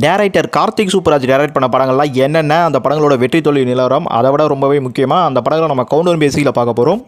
Director Karthik Subbaraj direct பண்ண படங்கள்லாம் என்னென்ன அந்த படங்களோட வெற்றி தோல்வி நிலவரம் அதை விட ரொம்பவே முக்கியமாக அந்த படங்களை நம்ம கவுண்டர் பேசியில் பார்க்க போகிறோம்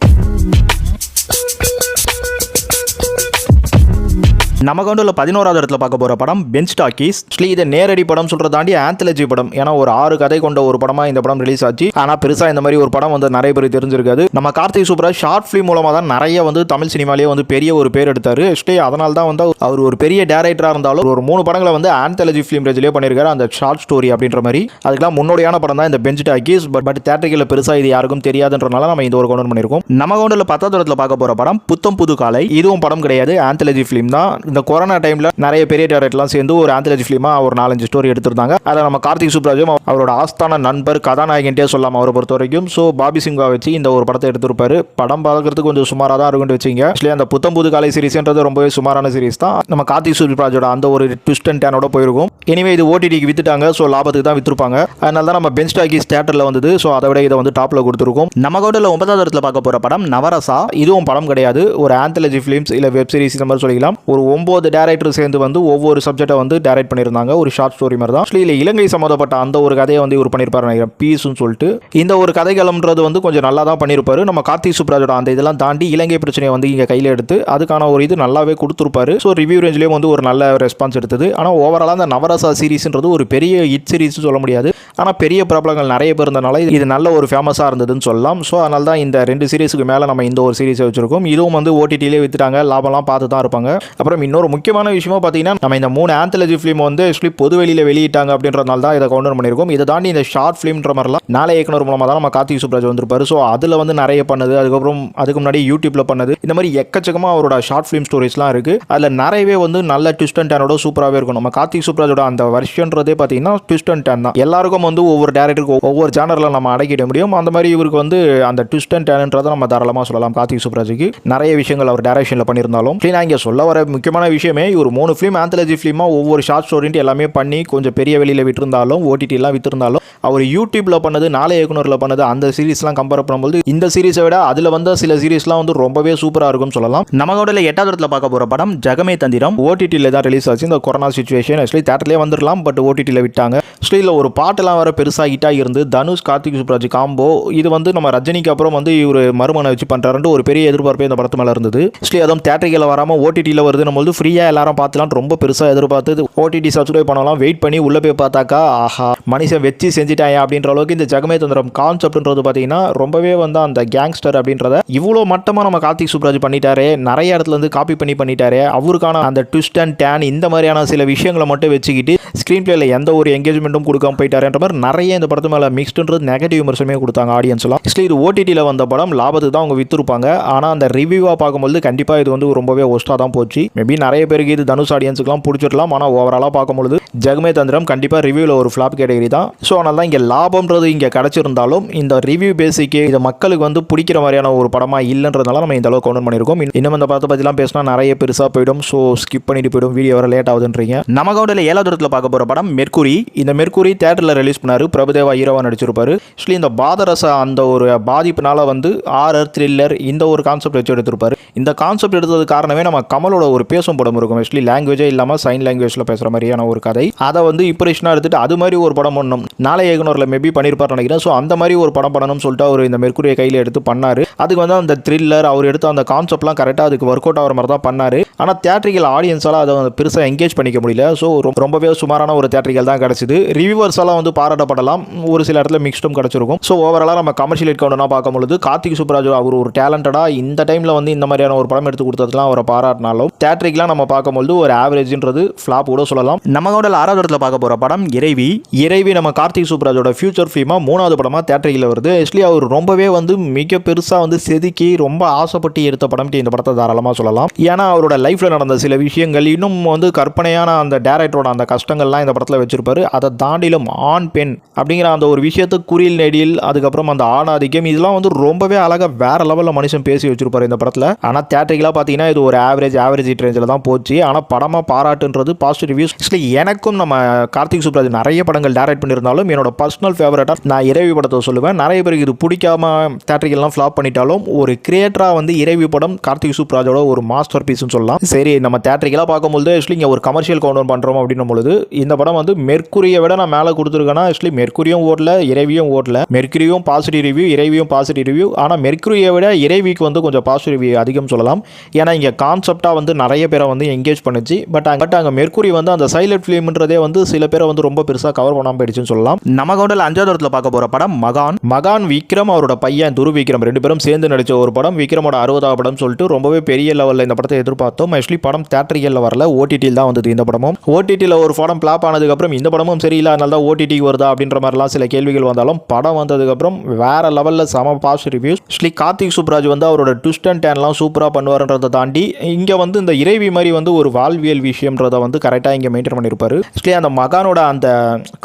நம்ம கவுண்டில் பதினோராவது இடத்துல பார்க்க போகிற படம் பெஞ்ச் டாக்கீஸ் ஆக்சுவலி இதை நேரடி படம் சொல்கிறத தாண்டி படம். ஏன்னா ஒரு ஆறு கதை கொண்ட ஒரு படமாக இந்த படம் ரிலீஸ் ஆச்சு. ஆனால் பெருசாக இந்த மாதிரி ஒரு படம் வந்து நிறைய பேர் தெரிஞ்சிருக்காது. நம்ம கார்த்திக் சூப்பராஜ் ஷார்ட் ஃபிலிம் மூலமாக தான் நிறைய வந்து தமிழ் சினிமாலேயே வந்து பெரிய ஒரு பேர் எடுத்தார். ஆக்சுவலி அதனால தான் வந்து அவர் ஒரு பெரிய டேரக்டராக இருந்தாலும் ஒரு மூணு படங்களை வந்து ஆந்தலஜி ஃபிலிம் ரேஜிலே பண்ணியிருக்காரு. அந்த ஷார்ட் ஸ்டோரி அப்படின்ற மாதிரி. அதுக்கெல்லாம் முன்னோடியான படம் தான் இந்த பெஞ்ச் டாக்கீஸ் பட் பட் தேட்டரிகளில் பெருசாக இது யாருக்கும் தெரியாதுன்றனால நம்ம இந்த ஒரு கவுண்டர் பண்ணியிருக்கோம். நம்ம கவுண்டில் பத்தாவது இடத்துல பார்க்க போகிற படம் புத்தம் புது காலை. இதுவும் படம் கிடையாது. ஆந்தலஜி ஃபிலிம் தான். இந்த கொரோனா டைமில் நிறைய பெரிய டேரக்டர்லாம் சேர்ந்து ஒரு ஆந்தாலஜி ஃபிலிமாக ஒரு நாலஞ்சு ஸ்டோரி எடுத்திருந்தாங்க. அதில் நம்ம கார்த்திக் சுப்ராஜும் அவரோட ஆஸ்தான நண்பர் கதாநாயகன்ட்டே சொல்லலாம் அவரை பொறுத்த வரைக்கும். ஸோ பாபி சிங்கா வச்சு இந்த ஒரு படத்தை எடுத்திருப்பாரு. படம் பார்க்கறதுக்கு கொஞ்சம் சுமாராக தான் இருக்கும்னு வச்சிங்க. ஆக்சுவலி அந்த புத்தம் புது காலை சீரிஸ்ன்றது ரொம்பவே சுமாரான சீரிஸ் தான். நம்ம கார்த்திக் சுப்ராஜோட அந்த ஒரு ட்விஸ்ட் அண்ட் டேனோட போயிருக்கும். எனிவே இது ஓடிடிக்கு வித்துட்டாங்க. ஸோ லாபத்துக்கு தான் வித்துருப்பாங்க. அதனால தான் நம்ம பெஞ்ச் டாக்கிஸ் தேட்டரில் வந்தது. ஸோ அதை விட இதை வந்து டாப்பில் கொடுத்துருக்கோம். நம்ம கவுண்டில் ஒன்பதாவது இடத்துல பார்க்க போகிற படம் நவரசா. இதுவும் படம் கிடையாது. ஒரு ஆந்தலஜி ஃபிலிம்ஸ் இல்லை வெப் சீரிஸ் இந்த மாதிரி சொல்லிக்கலாம். ஒரு ஒம்பது டேரக்டர் சேர்ந்து வந்து ஒவ்வொரு சப்ஜெக்டை வந்து டைரக்ட் பண்ணியிருந்தாங்க. ஒரு ஷார்ட் ஸ்டோரி மாதிரி தான். ஆக்சுவலி இலங்கை சம்மந்தப்பட்ட அந்த ஒரு கதையை வந்து இவர் பண்ணியிருப்பார் நினைக்கிறேன். பீஸ்னு சொல்லிட்டு. இந்த ஒரு கதைகளம்ன்றது வந்து கொஞ்சம் நல்லா தான் பண்ணியிருப்பாரு. நம்ம கார்த்தி சுப்ராஜோட அந்த இதெல்லாம் தாண்டி இலங்கை பிரச்சனையை வந்து இங்கே கையில் எடுத்து அதுக்கான ஒரு இது நல்லாவே கொடுத்துருப்பாரு. ஸோ ரிவ்யூ ரேஞ்சிலேயும் வந்து ஒரு நல்ல ரெஸ்பான்ஸ் எடுத்தது. ஆனால் ஓவராலாக அந்த நவரசா சீரிஸ்ன்றது ஒரு பெரிய ஹிட் சீரிஸ் சொல்ல முடியாது. ஆனால் பெரிய பிரபலங்கள் நிறைய பேர் இருந்தனால இது- நல்ல ஒரு ஃபேமஸாக இருந்ததுன்னு சொல்லலாம். ஸோ அதனால தான் இந்த ரெண்டு சீரிஸுக்கு மேலே நம்ம இந்த ஒரு சீரிஸை வச்சுருக்கோம். இதுவும் வந்து ஓடிடிலே வித்துட்டாங்க. லாபம்லாம் பார்த்து தான் இருப்பாங்க. அப்புறம் இன்னொரு முக்கியமான விஷயமா பார்த்தீங்கன்னா நம்ம இந்த மூணு ஆந்தலஜி ஃபிலிம் வந்து ஆக்சுவலி பொது வெளியில் வெளியிட்டாங்க அப்படின்றதுனால தான் இதை கவுண்டர் பண்ணியிருக்கோம் இதை தாண்டி இந்த ஷார்ட் ஃபிலிம்ன்ற மாதிரிலாம் நாளை இயக்குனர் மூலமாக தான் நம்ம கார்த்திக் சுப்ராஜ் வந்திருப்பாரு. ஸோ அதில் வந்து நிறைய பண்ணது அதுக்கப்புறம் அதுக்கு முன்னாடி யூடியூப்பில் பண்ணது. இந்த மாதிரி எக்கச்சக்கமாக அவரோட ஷார்ட் ஃபிலிம் ஸ்டோரிஸ்லாம் இருக்குது அதில் நிறையவே வந்து நல்ல ட்விஸ்ட் அண்ட் டேனோட சூப்பராகவே இருக்கும் நம்ம கார்த்திக் சுப்ராஜோட அந்த வருஷன்றதே பார்த்தீங்கன்னா ட்விஸ்ட் அண்ட் டேன் தான். எல்லாருக்கும் வந்து ஒவ்வொரு டேரக்டருக்கு ஒவ்வொரு ஜானரில் நம்ம அடக்கிட முடியும். அந்த மாதிரி இவருக்கு வந்து அந்த ட்விஸ்ட் அண்ட் டேன்ன்றதை நம்ம தாராளமாக சொல்லலாம் கார்த்திக் சுப்ராஜுக்கு நிறைய விஷயங்கள் அவர் டேரக்ஷனில் பண்ணியிருந்தாலும். நான் இங்கே சொல்ல வர முக்கியமான விஷயமே ஒரு மூணு ஃபிலிம் ஆந்தாலஜி ஃபிலிமாக ஒவ்வொரு ஷார்ட் ஸ்டோரின்ட்டு எல்லாமே பண்ணி கொஞ்சம் பெரிய வெளியில் விட்டிருந்தாலும் ஓடிடிலாம் வித்திருந்தாலும் அவர் யூடியூப்பில் பண்ணது நாளை இயக்குனரில் பண்ணது அந்த சீரிஸ்லாம் கம்பேர் பண்ணும்போது இந்த சீரிஸை விட அதில் வந்த சில சீரிஸ்லாம் வந்து ரொம்பவே சூப்பராக இருக்கும்னு சொல்லலாம். நமக்கோட எட்டாவது இடத்துல பார்க்க போகிற படம் ஜகமே தந்திரம். ஓடிடியில் தான் ரிலீஸ் ஆச்சு. இந்த கொரோனா சுச்சுவேஷன் ஆக்சுவலி தேட்டர்லேயே வந்துடலாம் பட் ஓடிடியில் விட்டாங்க. ஆக்சுவலி ஒரு பாட்டெல்லாம் வர பெருசாக ஹிட்டாக இருந்து தனுஷ் கார்த்திக் சுப்ராஜ் காம்போ இது வந்து நம்ம ரஜினிக்கு அப்புறம் வந்து இவர் மருமனை வச்சு பண்ணுறாருன்ட்டு ஒரு பெரிய எதிர்பார்ப்பே இந்த படத்து மேலே இருந்தது. ஆக்சுவலி அதுவும் தேட்டரிகளை வராமல் ஓடிடியில் வருது நம்ம ஃப்ரீயாக எல்லாரும் பார்த்துலாம் ரொம்ப பெருசாக எதிர்பார்த்து ஓடிடி சப்ஸ்கிரைப் பண்ணலாம் வெயிட் பண்ணி உள்ளே போய் பார்த்தாக்கா ஆஹா மனுஷன் வச்சு செஞ்சுட்டாயா அப்படின்ற அளவுக்கு இந்த ஜெகமே தந்திரம் கான்செப்ட்ன்றது பார்த்தீங்கன்னா ரொம்பவே வந்து அந்த கேங்ஸ்டர் அப்படின்றத இவ்வளோ மட்டமாக நம்ம கார்த்திக் சுப்ராஜ் பண்ணிட்டாரு நிறைய இடத்துல இருந்து காப்பி பண்ணி பண்ணிட்டாரு அவருக்கான அந்த ட்விஸ்ட் அண்ட் டேன் இந்த மாதிரியான சில விஷயங்களை மட்டும் வச்சுக்கிட்டு ஸ்க்ரீன் பிளேல எந்த ஒரு எங்கேஜ்மெண்ட்டும் கொடுக்காம போயிட்டாருன்ற மாதிரி நிறைய இந்த படத்து மேலே மிக்ஸ்டுன்றது நெகட்டிவ் விமர்சனமே கொடுத்தாங்க ஆடியன்ஸ்லாம் ஆக்சுவலி இது ஓடிடியில் வந்த படம் லாபத்துக்கு தான் அவங்க வித்துருப்பாங்க. ஆனால் அந்த ரிவ்யூவாக பார்க்கும்போது கண்டிப்பாக இது வந்து ரொம்பவே ஒஸ்ட்டாக தான் போச்சு. மேபி நிறைய பேருக்கு இது தனுஷ் ஆடியன்ஸுக்குலாம் பிடிச்சிடலாம் ஆனால் ஓவராலாக பார்க்கும்பொழுது ஜெகமே தந்திரம் கண்டிப்பாக ரிவ்யூவில் ஒரு ஃப்ளாப் கேட்டகரி தான். ஸோ அதனால் தான் இங்கே லாபம்ன்றது இங்கே கிடச்சிருந்தாலும் இந்த ரிவ்யூ பேசிக்கு இது மக்களுக்கு வந்து பிடிக்கிற மாதிரியான ஒரு படமாக இல்லைன்றதுனால நம்ம இந்த அளவுக்கு கவுண்ட் பண்ணியிருக்கோம். இன்னும் இந்த படத்தை பற்றிலாம் பேசினா நிறைய பெருசாக போயிடும். ஸோ ஸ்கிப் பண்ணிட்டு போயிடும். வீடியோ வர லேட் ஆகுதுன்றீங்க. நம்ம கவுண்டில் ஏழாவது இடத்துல பார்க்க போகிற படம் மெர்க்குரி இந்த மெர்க்குரி தேட்டரில் ரிலீஸ் பண்ணார். பிரபுதேவா ஹீரோவாக நடிச்சிருப்பாரு. ஆக்சுவலி இந்த பாதரச அந்த ஒரு பாதிப்புனால வந்து ஆர்ஆர் த்ரில்லர் இந்த ஒரு கான்செப்ட் வச்சு எடுத்திருப்பாரு. இந்த கான்செப்ட் எடுத்தது காரணமே நம்ம கமலோட ஒரு வித்தியாசம் படம் இருக்கும். ஆக்சுவலி லாங்குவேஜே இல்லாமல் சைன் லாங்குவேஜில் பேசுகிற மாதிரியான ஒரு கதை. அதை வந்து இம்ப்ரெஷனாக எடுத்துட்டு அது மாதிரி ஒரு படம் பண்ணணும். நாளை இயக்குனரில் மேபி பண்ணியிருப்பார் நினைக்கிறேன். ஸோ அந்த மாதிரி ஒரு படம் பண்ணணும்னு சொல்லிட்டு அவர் இந்த மெர்க்குரியை கையில் எடுத்து பண்ணார். அதுக்கு வந்து அந்த த்ரில்லர் அவர் எடுத்த அந்த கான்செப்ட்லாம் கரெக்டாக அதுக்கு ஒர்க் அவுட் ஆகிற மாதிரி தான் பண்ணார் ஆனால் தேட்ரிக்கல் ஆடியன்ஸால் அதை வந்து பெருசாக என்கேஜ் பண்ணிக்க முடியல. ஸோ ரொம்பவே சுமாரான ஒரு தேட்ரிக்கல் தான் கிடச்சிது. ரிவ்யூவர்ஸாலாம் வந்து பாராட்டப்படலாம். ஒரு சில இடத்துல மிக்ஸ்டும் கிடச்சிருக்கும். ஸோ ஓவராலாக நம்ம கமர்ஷியல் கவுண்டனா பார்க்கும்பொழுது கார்த்திக் சுப்ராஜ் அவர் ஒரு டேலண்டடாக இந்த டைமில் வந்து இந்த மாதிரியான ஒரு படம் எடுத்து கொடுத்ததுலாம் அவரை பாராட்டினாலும் தேட்டரிக்கெலாம் நம்ம பார்க்கும்பொழுது ஒரு ஆவரேஜ்ன்றது ஃப்ளாப் கூட சொல்லலாம். நம்ம கூட ஆறாவது இடத்துல பார்க்க போகிற படம் இறைவி. இறைவி நம்ம கார்த்திக் சூப்ராஜோட ஃபியூச்சர் ஃபிலிமாக மூணாவது படமாக தேட்டரியில் வருது. ஆக்சுவலி அவர் ரொம்பவே வந்து மிக பெருசாக வந்து செதுக்கி ரொம்ப ஆசைப்பட்டு எடுத்த படம் இந்த படத்தை தாராளமாக சொல்லலாம். ஏன்னா அவரோட லைஃப்பில் நடந்த சில விஷயங்கள் இன்னும் வந்து கற்பனையான அந்த டேரக்டரோட அந்த கஷ்டங்கள்லாம் இந்த படத்தில் வச்சிருப்பாரு. அதை தாண்டிலும் ஆண் பெண் அப்படிங்கிற அந்த ஒரு விஷயத்தை குறியில் நெடியில் அதுக்கப்புறம் அந்த ஆணாதிக்கம் இதெல்லாம் வந்து ரொம்பவே அழகாக வேற லெவலில் மனுஷன் பேசி வச்சிருப்பாரு இந்த படத்தில். ஆனால் தேட்டரிகளாக பார்த்தீங்கன்னா இது ஒரு ஆவரேஜ் ஆவரேஜ் ரேஞ்சில் தான் போச்சு. ஆனால் படமாக பாராட்டுன்றது பாசிட்டிவ் ரிவ்யூஸ் ஆக்சுவலி எனக்கும் நம்ம கார்த்திக் சுப்ராஜ் நிறைய படங்கள் டேரக்ட் பண்ணியிருந்தாலும் என்னோட பர்சனல் ஃபேவரட்டாக நான் இறைவி படத்தை சொல்லுவேன். நிறைய பேருக்கு இது பிடிக்காம தேட்டரிகள்லாம் ஃப்ளாப் பண்ணிட்டாலும் ஒரு கிரியேட்டராக வந்து இறைவி படம் கார்த்திக் சூப்ராஜோட ஒரு மாஸ்டர் பீஸ்னு சொல்லலாம். சரி நம்ம தேட்டரிகளாக பார்க்கும்போது ஆக்சுவலி இங்கே ஒரு கமர்ஷியல் கவுண்டர் பண்ணுறோம் அப்படின்னும் பொழுது இந்த படம் வந்து மெர்க்குரியை விட நான் மேலே கொடுத்துருக்கேன்னா ஆக்சுவலி மெர்க்குரியும் ஓடல இறைவியும் ஓடல. மெர்க்குரியும் பாசிட்டிவ் ரிவ்யூ இறைவியும் பாசிட்டிவ் ரிவ்யூ ஆனால் மெர்க்குரியை விட இறைவிக்கு வந்து கொஞ்சம் பாசிட்டிவ் ரிவ்யூ அதிகம் சொல்லலாம். ஏன்னா இங்கே கான்செப்டாக வந்து நிறைய பேரை வந்து எங்கேஜ் பண்ணுச்சு. பட் பட் அங்கே மெர்க்குரி வந்து அந்த சைலண்ட் ஃபிலிம்ன்றதே வந்து சில பேரை வந்து ரொம்ப பெருசாக கவர் பண்ணாமல் போயிடுச்சுன்னு சொல்லலாம். நம்ம கவுண்டில் அஞ்சாவது இடத்துல பார்க்க போகிற படம் மகான். மகான் விக்ரம் அவரோட பையன் துரு விக்ரம் ரெண்டு பேரும் சேர்ந்து நடிச்ச ஒரு படம். விக்ரமோட அறுபதாவது படம் சொல்லிட்டு ரொம்பவே பெரிய லெவலில் இந்த படத்தை எதிர்பார்த்தோம். ஆக்சுவலி படம் தேட்டரிகளில் வரல. ஓடிடியில் தான் வந்தது இந்த படமும். ஓடிடியில் ஒரு படம் பிளாப் ஆனதுக்கப்புறம் இந்த படமும் சரியில்லை. அதனால தான் ஓடிடிக்கு வருதா அப்படின்ற மாதிரிலாம் சில கேள்விகள் வந்தாலும் படம் வந்ததுக்கப்புறம் வேற லெவலில் செம positive reviews actually Karthik Subbaraj வந்து அவரோட ட்விஸ்ட் அண்ட் டேன்லாம் சூப்பராக பண்ணுவார்ன்றதை தாண்டி இங்கே வந்து இந்த இறைவி மாதிரி வந்து ஒரு வாழ்வியல் விஷயம்ன்றதை வந்து கரெக்டாக இங்கே மெயின்டைன் பண்ணியிருப்பாரு ஆக்சுவலி அந்த மகானோட அந்த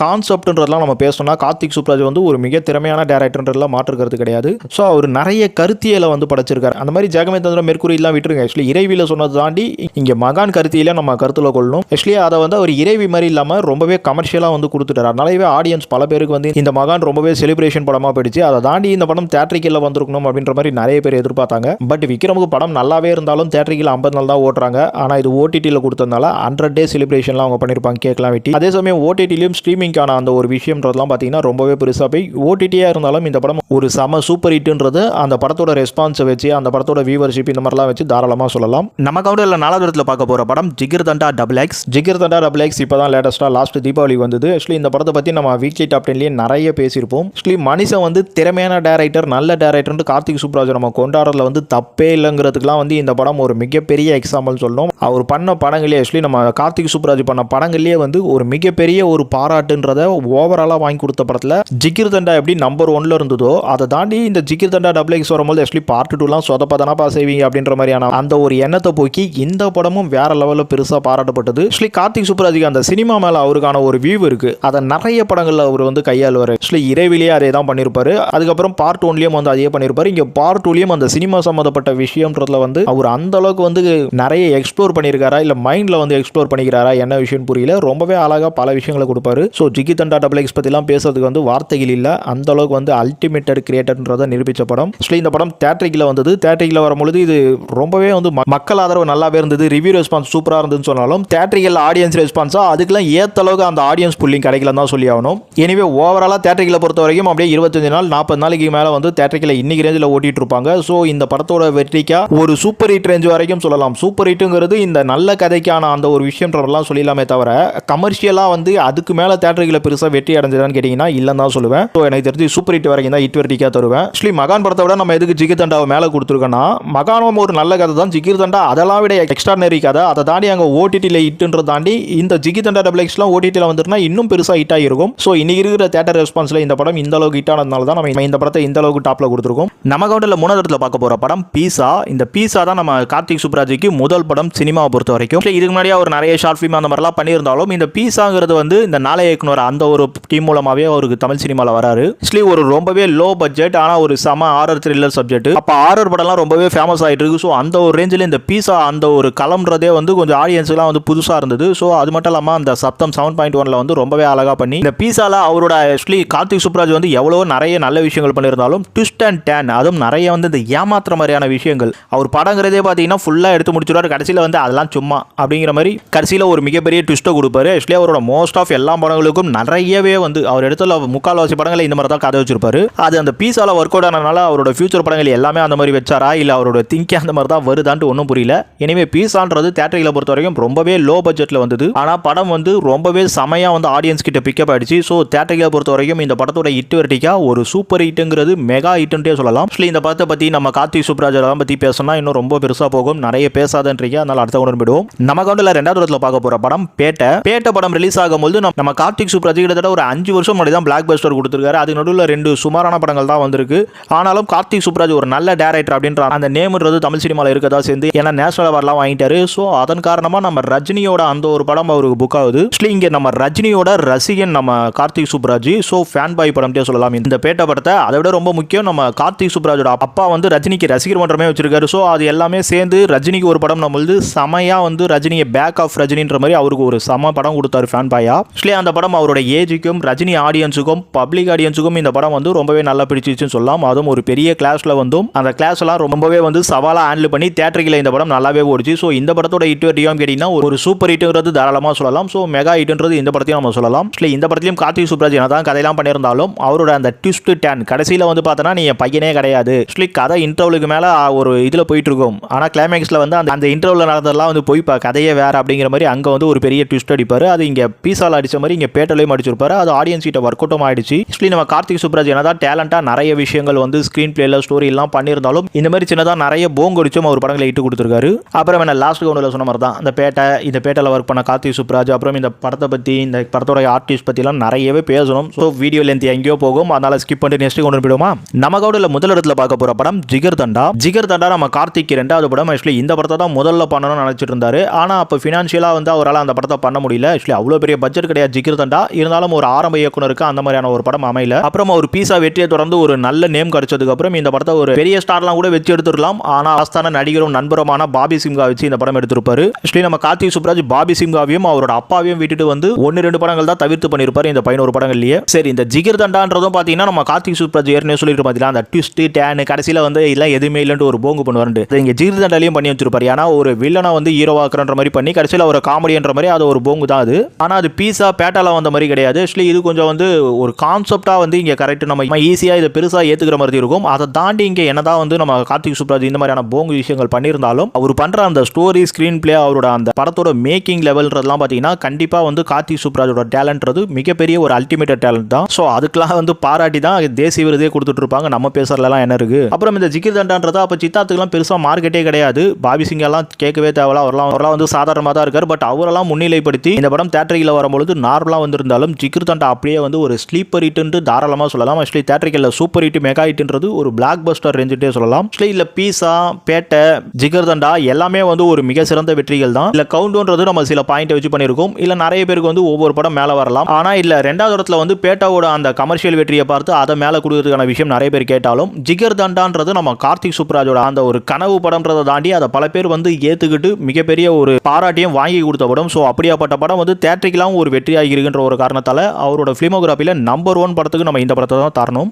கான்செப்ட்ன்றதெல்லாம் நம்ம பேசணும்னா கார்த்திக் சுப்ராஜ் வந்து ஒரு மிக திறமையான டேரக்டர்ன்றதுலாம் மாற்றுக்கிறது கிடையாது. ஸோ அவர் நிறைய கருத்தியலை வந்து படைச்சிருக்காரு. அந்த மாதிரி ஜெகமே தந்திர மெர்குரியெல்லாம் விட்டுருங்க. ஆக்சுவலி இறைவியில் சொன்னது தாண்டி இங்கே மகான் கருத்தியில நம்ம கருத்தில் கொள்ளணும். ஆக்சுவலி அதை வந்து அவர் இறைவி மாதிரி இல்லாமல் ரொம்பவே கமர்ஷியலாக வந்து கொடுத்துட்டார். அதனாலவே ஆடியன்ஸ் பல பேருக்கு வந்து இந்த மகான் ரொம்பவே செலிப்ரேஷன் படமாக போயிடுச்சு. அதை தாண்டி இந்த படம் தேட்டரிக்கலில் வந்திருக்கணும் அப்படின்ற மாதிரி நிறைய பேர் எதிர்பார்த்தாங்க. பட் விக்ரமுக்கு படம் நல்லாவே இருந்தாலும் தேட்டரிக்கில் ஐம்பது நாள் தான் ஓட்டுறாங்க. ஆனால் இது ஓடிடியில் கொடுத்ததுனால ஹண்ட்ரட் டே செலிப்ரேஷன்லாம் அவங்க பண்ணியிருப்பாங்க கேட்கலாம் வெட்டி. அதே சமயம் ஓடிடிலையும் ஸ்ட்ரீமிங்கான அந்த ஒரு விஷயம்ன்றதுலாம் பார்த்தீங்கன்னா ரொம்பவே பெருசாக போய் ஓடிடியாக இருந்தாலும் இந்த படம் ஒரு சம சூப்பர் ஹிட்ன்றது அந்த படத்தோட ரெஸ்பான்ஸை வச்சு அந்த படத்தோட வியூவர்ஷிப் இந்த மாதிரிலாம் வச்சு தாராளமாக சொல்லலாம். நம்ம கவுண்டரில் நாலாவது இடத்துல பார்க்க போகிற படம் Jigar thanda double X Jigar thanda double X இப்போ தான் லேட்டஸ்ட்டாக லாஸ்ட் தீபாவளி வந்தது. ஆக்சுவலி இந்த படத்தை பற்றி நம்ம வீக்லி டாப் டென்லேயே நிறைய பேசியிருப்போம். ஆக்சுவலி மனுஷன் வந்து திறமையான டேரக்டர் நல்ல டேரக்டர்னு கார்த்திக் சுப்ராஜ் நம்ம கொண்டாடுறதுல வந்து தப்பே இல்லைங்கிறதுக்குலாம் வந்து இந்த படம் ஒரு மிகப்பெரிய எக்ஸாம்பிள் சொல்லணும் அவர் பண்ண படங்களே ஆக்சுவலி நம்ம கார்த்திக் சூப்ராஜ் பண்ண படங்கள்லேயே வந்து ஒரு மிகப்பெரிய ஒரு பாராட்டுன்றத ஓவராலாக வாங்கி கொடுத்த படத்தில் ஜிகிர் தண்டா எப்படி நம்பர் ஒன்ல இருந்ததோ அதை தாண்டி இந்த ஜிகிர் தண்டா டபுள் எக்ஸ் வரும்போது ஆக்சுவலி பார்ட் டூலாம் சொதப்பதானப்பா செய்வீங்க அப்படின்ற மாதிரியான அந்த ஒரு எண்ணத்தை போக்கி இந்த படமும் வேற லெவலில் பெருசாக பாராட்டப்பட்டது. ஆக்சுவலி கார்த்திக் சுப்ராஜுக்கு அந்த சினிமா மேலே அவருக்கான ஒரு வியூ இருக்கு. அதை நிறைய படங்களில் அவர் வந்து கையாளுவார். ஆக்சுவலி இறைவிலேயே அதே தான் பண்ணியிருப்பாரு அதுக்கப்புறம் பார்ட் ஒன்லேயும் வந்து அதே பண்ணியிருப்பாரு இங்கே பார்ட் டூலேயும் அந்த சினிமா சம்மந்தப்பட்ட விஷயம்ன்றதுல வந்து அவர் அந்த அளவுக்கு வந்து நிறைய எக்ஸ்ப்ளோர் பண்ணியிருக்காரா? இல்லை மைண்டில் வந்து எக்ஸ்ப்ளோர் பண்ணிக்கிறாரா? என்ன விஷயம் புரியல. ரொம்பவே அழகாக பல விஷயங்களை கொடுப்பாரு. So Jigar thanda double X பற்றிலாம் பேசுறதுக்கு வந்து வார்த்தைகள் இல்லை. அந்த அளவுக்கு வந்து அல்டிமேட்டட் கிரியேட்டர்ன்றதை நிரூபித்த படம். ஆக்சுவலி இந்த படம் தேட்டரிக்கில் வந்தது. தேட்டரிக்கில் வரும்பொழுது இது ரொம்பவே வந்து மக்கள் ஆதரவு நல்லாவே இருந்தது. ரிவ்யூ ரெஸ்பான்ஸ் சூப்பராக இருந்ததுன்னு சொன்னாலும் தேட்டரிக்கல் ஆடியன்ஸ் ரெஸ்பான்ஸாக அதுக்கெல்லாம் ஏற்ற அளவுக்கு அந்த ஆடியன்ஸ் புல்லிங் கிடைக்கலன்னு தான் சொல்லி ஆகணும். எனவே ஓவராலாக தேட்டரிக்கில் பொறுத்த வரைக்கும் அப்படியே இருபத்தஞ்சு நாள் நாற்பது நாளைக்கு மேலே வந்து தேட்டரிக்கில் இன்னைக்கு ரேஞ்சில் ஓட்டிட்டு இருப்பாங்க. ஸோ இந்த படத்தோட வெற்றிக்கா ஒரு சூப்பர் ஹிட் ரேஞ்ச் வரைக்கும் சொல்லலாம். சூப்பர் ஹிட்டுங்கிறது இந்த நல்ல கதைக்கான அந்த ஒரு விஷயம்ன்றதெல்லாம் சொல்லிடலாமே தவிர கமர்ஷியலாக வந்து அதுக்கு மேலே தேட்டர்களை பெருசாக வெற்றி அடைஞ்சதான்னு கேட்டிங்கன்னா இல்லைன்னு தான் சொல்லுவேன். ஸோ எனக்கு தெரிஞ்சு சூப்பர் ஹிட் வரைக்கும் தான் ஹிட் வெட்டிக்காக தருவேன். ஆக்சுவலி மகான் படத்தை விட நம்ம எதுக்கு ஜிகிர் தண்டாவை மேலே கொடுத்துருக்கோன்னா மகானம் ஒரு நல்ல கதை தான். ஜிகிர் தண்டா அதெல்லாம் விட எக்ஸ்ட்ரானரி கதை. அதை தாண்டி அங்கே ஓடிடியில் ஹிட்டுன்றது தாண்டி இந்த ஜிகி தண்டா டபுள் எக்ஸ்லாம் ஓடிடியில் வந்துட்டுனா இன்னும் பெருசாக ஹிட் ஆகிருக்கும் ஸோ இன்னைக்கு இருக்கிற தேட்டர் ரெஸ்பான்ஸில் இந்த படம் இந்த அளவுக்கு ஹிட் ஆனதுனால தான் நம்ம இந்த படத்தை இந்த அளவுக்கு டாப்பில் கொடுத்துருக்கோம். நம்ம கவுண்டில் மூணாவது இடத்துல பார்க்க போகிற படம் பீஸா இந்த பீஸா தான் நம்ம கார்த்திக் சுப்ராஜுக்கு முதல் படம் சினிமாவை பொறுத்த வரைக்கும். இதுக்கு முன்னாடி அவர் நிறைய ஷார்ட் ஃபிலிம் அந்த மாதிரிலாம் பண்ணியிருந்தாலும் இந்த பீஸாங்கிறது வந்து இந்த நாளை இயக்குனர் அந்த ஒரு டீம் மூலமாகவே அவருக்கு தமிழ் சினிமாவில் வராரு. ஆக்சுவலி ஒரு ரொம்பவே லோ பட்ஜெட் ஆனால் ஒரு செம ஆரர் த்ரில்லர் சப்ஜெக்ட் அப்போ ஆரர் படம்லாம் ரொம்பவே ஃபேமஸ் ஆகிட்டு இருக்கு. ஸோ அந்த ஒரு ரேஞ்சில் இந்த பீஸா அந்த ஒரு களம்ன்றதே வந்து கொஞ்சம் ஆடியன்ஸுக்குலாம் வந்து புதுசாக இருந்தது. ஸோ அது மட்டும் இல்லாமல் அந்த சப்தம் செவன் பாயிண்ட் ஒனில் வந்து ரொம்பவே அழகாக பண்ணி இந்த பீஸால அவரோட ஆக்சுவலி கார்த்திக் சுப்ராஜ் வந்து எவ்வளோ நிறைய நல்ல விஷயங்கள் பண்ணியிருந்தாலும் ட்விஸ்ட் அண்ட் டேன் அதுவும் நிறைய வந்து இந்த ஏமாத்துற மாதிரியான விஷயங்கள். அவர் படங்கிறதே பார்த்தீங்கன்னா ஃபுல்லாக எடுத்து முடிச்சிடுவார். கடைசியில் வந்து அதெல்லாம் சும்மா அப்படிங்கிற மாதிரி கடைசியில் ஒரு மிகப்பெரிய ட்விஸ்ட்டை கொடுப்பாரு. ஆக்சுவலி அவரோட மோஸ்ட் ஆஃப் எல்லா படங்களுக்கும் நிறையவே வந்து அவர் இடத்துல முக்கால்வாசி படங்களை இந்த மாதிரி தான் கதை வச்சிருப்பாரு. அது அந்த பீஸால ஒர்க் அவுட் ஆனதுனால அவரோட ஃபியூச்சர் படங்கள் எல்லாமே அந்த மாதிரி வச்சாரா? இல்லை அவரோட திங்கே அந்த மாதிரி தான் வருதான்ட்டு ஒன்றும் புரியல. எனவே பீஸான்றது தேட்டரில் பொறுத்த வரைக்கும் ரொம்பவே லோ பட்ஜெட்டில் வந்தது. ஆனால் படம் வந்து ரொம்பவே செமையாக வந்து ஆடியன்ஸ் கிட்ட பிக்கப் ஆயிடுச்சு. ஸோ தேட்டரில் பொறுத்த வரைக்கும் இந்த படத்தோட ஹிட் வெரைட்டிக்கா ஒரு சூப்பர் ஹிட்டுங்கிறது மெகா ஹிட்டுன்ட்டே சொல்லலாம். ஆக்சுவலி இந்த படத்தை பற்றி நம்ம கார்த்திக் சுப்ராஜெல்லாம் பற்றி பேசணும்னா இன்னும் ரொம்ப பெருசாக போகும். நிறைய பேசாதன்றீங்க. அதனால அடுத்த கொண்டு போயிடுவோம் நம்ம கவுண்டில் ரெண்டாவது இடத்துல பார்க்க போகிற படம் பேட்டை. பேட்டை படம் ரிலீஸ் ஆகும்போது நம்ம- நம்ம கார்த்திக் சுப்ராஜ் கிட்டத்தட்ட ஒரு அஞ்சு வருஷம் முன்னாடி தான் பிளாக் பஸ்டர் கொடுத்துருக்காரு. அது நடுவில் ரெண்டு சுமாரான படங்கள் தான் வந்திருக்கு. ஆனாலும் கார்த்திக் சூப்பராஜ் ஒரு நல்ல டேரக்டர் அப்படின்ற அந்த நேம்ன்றது தமிழ் சினிமாவில் இருக்கதா சேர்ந்து ஏன்னா நேஷனல் அவார்ட்லாம் வாங்கிட்டாரு. ஸோ அதன் காரணமாக நம்ம ரஜினியோட அந்த ஒரு படம் அவருக்கு புக் ஆகுது. ஆக்சுவலி இங்கே நம்ம ரஜினியோட ரசிகன் நம்ம Karthik Subbaraj so fan boy படம்ட்டே சொல்லலாம். இந்த பேட்டை படத்தை அதை விட ரொம்ப முக்கியம் நம்ம கார்த்திக் சுப்ராஜோட அப்பா வந்து ரஜினிக்கு ரசிகர் மன்றமே வச்சிருக்காரு. ஸோ அது எல்லாமே சேர்ந்து ரஜினிக்கு ஒரு படம் வந்து செமையாக வந்து ரஜினியை பேக் ஆஃப் ரஜினின்ற மாதிரி அவருக்கு ஒரு செம படம் கொடுத்தாரு ஃபேன் பாயா ஆக்சுவலி அந்த படம் அவரோட ஏஜுக்கும் ரஜினி ஆடியன்ஸுக்கும் பப்ளிக் ஆடியன்ஸுக்கும் இந்த படம் வந்து ரொம்பவே நல்லா பிடிச்சிச்சுன்னு சொல்லலாம். அதுவும் ஒரு பெரிய கிளாஸ்ல வந்தும் அந்த கிளாஸ் எல்லாம் ரொம்பவே வந்து சவாலாக ஹேண்டில் பண்ணி தேட்டரில் இந்த படம் நல்லாவே ஓடிச்சு. ஸோ இந்த படத்தோட ஹிட் வெட்டியும் கேட்டீங்கன்னா ஒரு சூப்பர் ஹிட்டுங்கிறது தாராளமாக சொல்லலாம். ஸோ மெகா ஹிட்டுன்றது இந்த படத்தையும் நம்ம சொல்லலாம். ஆக்சுவலி இந்த படத்திலையும் கார்த்திக் சுப்ராஜ் என்ன தான் கதையெல்லாம் பண்ணியிருந்தாலும் அவரோட அந்த ட்விஸ்ட் டேன் கடைசியில் வந்து பார்த்தோன்னா நீ பையனே கிடையாது. ஆக்சுவலி கதை இன்டர்வலுக்கு மேலே ஒரு இதில் போயிட்டு இருக்கும். ஆனால் கிளைமேக்ஸில் வந்து அந்த அந்த இன்டர்வலில் நடந்ததெல்லாம் வந்து போய் பா- கதையே வேற அப்படிங்கிற மாதிரி அங்கே வந்து ஒரு பெரிய ட்விஸ்ட் அடிப்பார். அது இங்கே பீஸால் அடிச்ச மாதிரி இங்கே பேட்டலையும் அடிச்சிருப்பாரு. அது ஆடியன்ஸ் கிட்ட ஒர்க் அவுட்டும் ஆயிடுச்சு. ஆக்சுவலி நம்ம கார்த்திக் சுப்ராஜ் என்னதான் டேலண்ட்டாக நிறைய விஷயங்கள் வந்து ஸ்க்ரீன் பிளேல ஸ்டோரி எல்லாம் பண்ணியிருந்தாலும் இந்த மாதிரி சின்னதாக நிறைய போங்க அடிச்சும் அவர் படங்களை இட்டு கொடுத்துருக்காரு. அப்புறம் என்ன லாஸ்ட் கவுண்டில் சொன்ன மாதிரி தான் இந்த பேட்டை இந்த பேட்டையில் ஒர்க் பண்ண கார்த்திக் சுப்ராஜ் அப்புறம் இந்த படத்தை பற்றி இந்த படத்தோட ஆர்டிஸ்ட் பற்றிலாம் நிறையவே பேசணும். ஸோ வீடியோ லென்த் எங்கேயோ போகும். அதனால ஸ்கிப் பண்ணிட்டு நெக்ஸ்ட் கொண்டு போயிடுமா நம்ம கவுண்டில் முதல் இடத்துல பார்க்க போகிற படம் ஜிகர் தண்டா ஜிகர் தண்டா நம்ம கார்த்திக் ரெண்டாவது படம். ஆக்சுவலி இந்த படத்தை தான் லெவலில் பண்ணணும்னு நினச்சிட்டு இருந்தாரு. ஆனால் அப்போ ஃபினான்ஷியலாக வந்து அவரால் அந்த படத்தை பண்ண முடியல. ஆக்சுவலி அவ்வளோ பெரிய பட்ஜெட் கிடையாது. ஜிகர் தண்டா இருந்தாலும் ஒரு ஆரம்ப இயக்குனருக்கு அந்த மாதிரியான ஒரு படம் அமையல. அப்புறம் ஒரு பீஸா வெற்றியை தொடர்ந்து ஒரு நல்ல நேம் கிடைச்சதுக்கு அப்புறம் இந்த படத்தை ஒரு பெரிய ஸ்டார்லாம் கூட வச்சு எடுத்துடலாம். ஆனால் ஆஸ்தான நடிகரும் நண்பருமான பாபி சிம்கா வச்சு இந்த படம் எடுத்திருப்பாரு. ஆக்சுவலி நம்ம கார்த்திக் சுப்ராஜ் பாபி சிம்காவையும் அவரோட அப்பாவையும் விட்டுட்டு வந்து ஒன்று ரெண்டு படங்கள் தான் தவிர்த்து பண்ணியிருப்பாரு இந்த பதினோரு படங்கள்லயே. சரி இந்த ஜிகிர் தண்டான்றதும் பார்த்தீங்கன்னா நம்ம கார்த்திக் சுப்ராஜ் ஏற்கனவே சொல்லிட்டு பார்த்தீங்களா அந்த ட்விஸ்ட் டேன் கடைசியில் வந்து எல்லாம் எதுவுமே இல்லைன்ட்டு ஒரு போங்கு பண்ணுவார் இங்கே ஜிகிர் தண்டாலையும் பண்ணி வச்சிருப்பாரு. ஏன்னா ஒரு வில்லனை வந்து ஹீரோவாக்குறன்ற மாதிரி பண்ணி கடைசியில் ஒரு காமெடின்ற மாதிரி அது ஒரு போங்கு தான் அது? ஆனால் அது பீஸா பேட்டால வந்த மாதிரி கிடையாது. ஆக்சுவலி இது கொஞ்சம் வந்து ஒரு கான்செப்டாக வந்து இங்கே கரெக்ட் நம்ம ஈஸியாக இதை பெருசாக ஏற்றுக்கிற மாதிரி இருக்கும். அதை தாண்டி இங்கே என்னதான் வந்து நம்ம கார்த்திக் சுப்ராஜ் இந்த மாதிரியான போங்கு விஷயங்கள் பண்ணியிருந்தாலும் அவர் பண்ணுற அந்த ஸ்டோரி ஸ்க்ரீன் பிளே அவரோட அந்த படத்தோட மேக்கிங் லெவல்ன்றதுலாம் பார்த்தீங்கன்னா கண்டிப்பாக வந்து கார்த்திக் சுப்ராஜோட டேலண்ட்றது மிகப்பெரிய ஒரு அல்டிமேட்டட் டேலண்ட் தான். ஸோ அதுக்கெல்லாம் வந்து பாராட்டி தான் தேசிய விருதே கொடுத்துட்டு இருப்பாங்க. நம்ம பேசுறதுலாம் என்ன இருக்கு? அப்புறம் இந்த ஜிகிர் தண்டான்றதா அப்போ சித்தாத்துக்குலாம் பெருசாக மார்க்கெட்டே கிடையாது. பாபி சிங்கெல்லாம் கேட்கவே தேவையில்ல. அவரெல்லாம் அவரெல்லாம் வந்து சாதாரணமாக தான் இருக்கார். பட் அவரெல்லாம் முன்னிலைப்படுத்தி இந்த படம் தேட்டரிக்கில் வரும்பொழுது நார்மலாக வந்திருந்தாலும் ஜிகிர் தண்டா அப்படியே வந்து ஒரு ஸ்லீப்பர் ஹிட்டுன்ட்டு தாராளமாக சொல்லலாம். ஆக்சுவலி தேட்டரிக்கில் சூப்பர் ஹிட் மெகா ஹிட்ன்றது ஒரு பிளாக் பஸ்டர் ரேஞ்சுட்டே சொல்லலாம். ஆக்சுவலி இல்லை பீஸா பேட்டை ஜிகர் தண்டா எல்லாமே வந்து ஒரு மிக சிறந்த வெற்றிகள் தான். இல்லை கவுண்டோன்றது நம்ம சில பாயிண்ட் வச்சு பண்ணியிருக்கோம். இல்லை நிறைய பேருக்கு வந்து ஒவ்வொரு படம் மேலே வரலாம். ஆனால் இல்லை ரெண்டாவது இடத்துல வந்து பேட்டாவோட அந்த கமர்ஷியல் வெற்றியை பார்த்து அதை மேலே கொடுக்கறதுக்கான விஷயம் நிறைய பேர் கேட்டாலும் ஜிகர் தண்டான்றது நம்ம கார்த்திக் சுப்ராஜோட அந்த ஒரு கனவு படம்ன்றதை தாண்டி அதை பல பேர் வந்து ஏற்றுக்கிட்டு மிகப்பெரிய ஒரு பாராட்டியும் வாங்கி கொடுத்த படம். ஸோ அப்படியாப்பட்ட படம் வந்து தேட்டரிக்கெல்லாம் ஒரு வெற்றியாகிருக்குன்ற ஒரு காரணத்தால் அவரோட ஃபிலிமோகிராஃபியில் நம்பர் ஒன் படத்துக்கு நம்ம இந்த படத்தை தான் தரணும்.